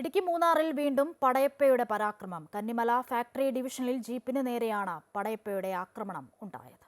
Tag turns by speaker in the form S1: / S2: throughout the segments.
S1: ഇടുക്കി മൂന്നാറിൽ വീണ്ടും പടയപ്പയുടെ പരാക്രമം. കന്നിമല ഫാക്ടറി ഡിവിഷനിൽ ജീപ്പിന് നേരെയാണ് പടയപ്പയുടെ ആക്രമണം ഉണ്ടായത്.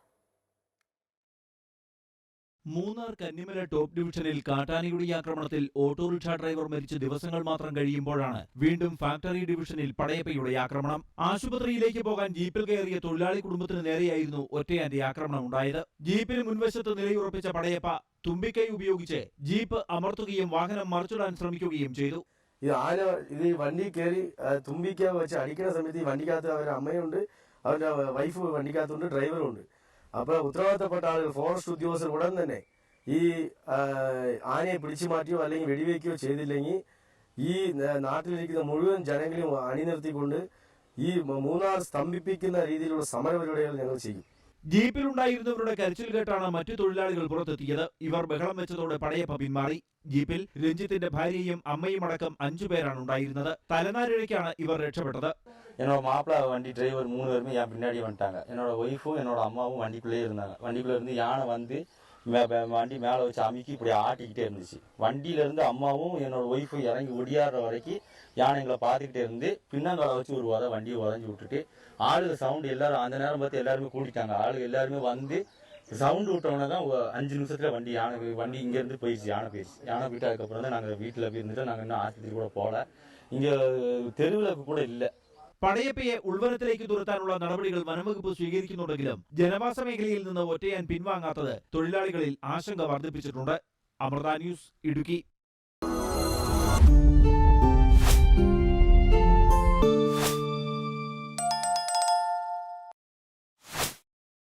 S2: മൂന്നാർ കന്നിമല ടോപ്പ് ഡിവിഷനിൽ കാട്ടാനയുടെ ആക്രമണത്തിൽ ഓട്ടോറിക്ഷ ഡ്രൈവർ മരിച്ച് ദിവസങ്ങൾ മാത്രം കഴിയുമ്പോഴാണ് വീണ്ടും ഫാക്ടറി ഡിവിഷനിൽ പടയപ്പയുടെ ആക്രമണം. ആശുപത്രിയിലേക്ക് പോകാൻ ജീപ്പിൽ കയറിയ തൊഴിലാളി കുടുംബത്തിന് നേരെയായിരുന്നു ഒറ്റയാന്റെ ആക്രമണം ഉണ്ടായത്. ജീപ്പിന് മുൻവശത്ത് നിലയുറപ്പിച്ച പടയപ്പ തുമ്പിക്കൈ ഉപയോഗിച്ച് ജീപ്പ് അമർത്തുകയും വാഹനം മറിച്ചിടാൻ ശ്രമിക്കുകയും ചെയ്തു.
S3: ഇത് ആന ഇത് ഈ വണ്ടി കയറി തുമ്പിക്ക വെച്ച് അടിക്കുന്ന സമയത്ത് ഈ വണ്ടിക്കകത്ത് അവരുടെ അമ്മയുണ്ട് അവരുടെ വൈഫ് വണ്ടിക്കകത്തുണ്ട് ഡ്രൈവറും ഉണ്ട്. അപ്പോൾ ഉത്തരവാദിത്തപ്പെട്ട ആളുകൾ ഫോറസ്റ്റ് ഉദ്യോഗസ്ഥർ ഉടൻ തന്നെ ഈ ആനയെ പിടിച്ചു മാറ്റിയോ അല്ലെങ്കിൽ വെടിവെക്കുകയോ ചെയ്തില്ലെങ്കിൽ ഈ നാട്ടിലിരിക്കുന്ന മുഴുവൻ ജനങ്ങളെയും അണിനിർത്തിക്കൊണ്ട് ഈ മൂന്നാർ സ്തംഭിപ്പിക്കുന്ന രീതിയിലുള്ള സമരപരിപാടികൾ ഞങ്ങൾ ചെയ്യും.
S2: ജീപ്പിലുണ്ടായിരുന്നവരുടെ കരച്ചിൽ കേട്ടാണ് മറ്റു തൊഴിലാളികൾ പുറത്തെത്തിയത് ഇവർ ബഹളം വെച്ചതോടെ പടയപ്പ പിന്മാറി ജീപ്പിൽ രഞ്ജിത്തിന്റെ ഭാര്യയും അമ്മയും അടക്കം അഞ്ചു പേരാണ് ഉണ്ടായിരുന്നത് തലനാരിഴയ്ക്കാണ് ഇവർ രക്ഷപ്പെട്ടത്
S4: என்னோட மாப்பிள்ளை வண்டி டிரைவர் மூணு பேருமே என் பின்னாடி வந்துட்டாங்க என்னோட ஒய்ஃபும் என்னோட அம்மாவும் வண்டிக்குள்ளேயே இருந்தாங்க வண்டிக்குள்ள இருந்து யானை வந்து மே- மே- வண்டி மேலே வச்சு அமுக்கி இப்படி ஆட்டிக்கிட்டே இருந்துச்சு. வண்டியிலேருந்து அம்மாவும் என்னோட ஒய்ஃபும் இறங்கி ஒடியாடுற வரைக்கும் யானைங்களை பார்த்துக்கிட்டே இருந்து பின்னங்கால வச்சு ஒரு உத வண்டியை உதஞ்சி விட்டுட்டு ஆளுக சவுண்டு எல்லாரும் அந்த நேரம் பார்த்து எல்லாருமே கூட்டிட்டாங்க. ஆளுக எல்லாருமே வந்து சவுண்டு விட்டோன்னே தான் அஞ்சு நிமிஷத்துல வண்டி யானை வண்டி இங்கேருந்து போயிடுச்சு யானை போயிடுச்சு. யானை போயிட்டு அதுக்கப்புறம் தான் நாங்கள் வீட்டில் போய் இருந்துட்டு நாங்கள் இன்னும் ஆஸ்பத்திரி கூட போகல. இங்கே தெருவில் கூட இல்லை.
S2: പടയപ്പയെ ഉൾവനത്തിലേക്ക് തുരത്താനുള്ള നടപടികൾ വനംവകുപ്പ് സ്വീകരിക്കുന്നുണ്ടെങ്കിലും ജനവാസ മേഖലയിൽ നിന്ന് ഒറ്റയാൻ പിൻവാങ്ങാത്തത് തൊഴിലാളികളിൽ ആശങ്ക വർദ്ധിപ്പിച്ചിട്ടുണ്ട്. അമൃത ന്യൂസ് ഇടുക്കി.